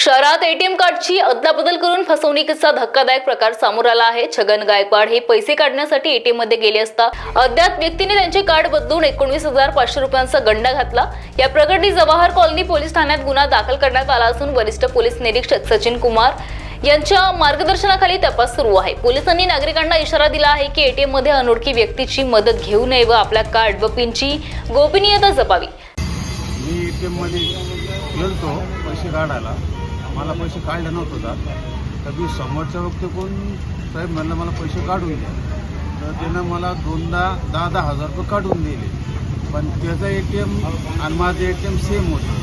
शहरात एटीएम कार्डची अदलाबदल करून फसवणुकीचा धक्कादायक प्रकार समोर आला आहे. छगन गायकवाड हे पैसे काढण्यासाठी एटीएममध्ये गेले असता अज्ञात व्यक्तीने त्यांचे कार्ड बदलून एकोणवीस हजार पाचशे रुपयांचा गंडा घातला. या प्रकरणी जवाहर कॉलनी पोलीस ठाण्यात गुन्हा दाखल करण्यात आला असून वरिष्ठ पोलीस निरीक्षक सचिन कुमार यांच्या मार्गदर्शनाखाली तपास सुरू आहे. पोलिसांनी नागरिकांना इशारा दिला आहे की एटीएममध्ये अनोळखी व्यक्तीची मदत घेऊ नये व आपल्या कार्ड व पिनची गोपनीयता जपावी. मी एटीएममध्ये गेलतो पैसे काढायला. मला पैसे काढले नव्हतं जात तर मी समोरच्या व्यक्ती कोण? साहेब म्हणलं मला पैसे काढून द्या तर त्यानं मला दोनदा दहा दहा हजार रुपये काढून दिले. पण त्याचं ए टी एम आणि माझं ए टी एम सेम होतं.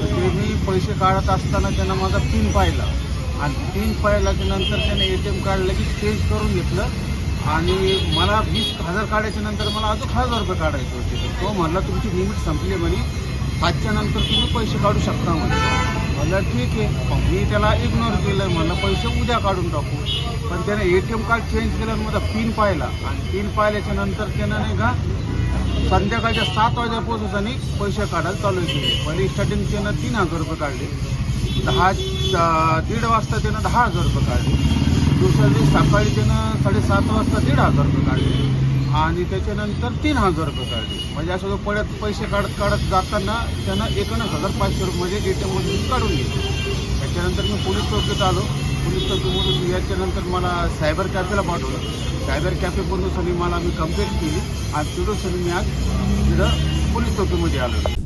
तर ते मी पैसे काढत असताना त्यानं माझा पिन पाहिला. आणि पिन पाहिल्याच्या नंतर त्यानं ए टी एम काढलं की चेंज करून घेतलं. आणि मला वीस हजार काढायच्या नंतर मला अजून हजार रुपये काढायचे होते. तर तो म्हणला तुमची लिमिट संपली म्हणे. पाचच्या नंतर तुम्ही पैसे काढू शकता म्हणजे म्हणलं ठीक आहे. मी त्याला इग्नोर केलं म्हणलं पैसे उद्या काढून टाकू. पण त्याने A T M card change केलं माझा पिन पाहिला. आणि पिन पाहिल्याच्या नंतर त्यानं नाही का संध्याकाळच्या सात वाजेपासून त्यांनी पैसे काढायला चालू केले. पहिले स्टार्टिंग त्यानं तीन हजार रुपये काढले. दहा दीड वाजता त्यानं दहा हजार रुपये काढले. दुसऱ्या दिवशी सकाळी त्यानं साडेसात वाजता दीड हजार रुपये काढले. आणि त्याच्यानंतर तीन हजार रुपये काढले म्हणजे असं जो पडत पैसे काढत काढत जाताना त्यानं एकोणीस हजार पाचशे रुपये म्हणजे ए टी एममधून काढून घेतले त्याच्यानंतर मी पोलीस चौकीत आलो. पोलीस चौकीमधून याच्यानंतर मला सायबर कॅफेला पाठवलं. सायबर कॅफेमधून सनी मला मी कंप्लेंट केली. आणि तिथून सनी मी आज तिथं पोलीस चौकीमध्ये आलो.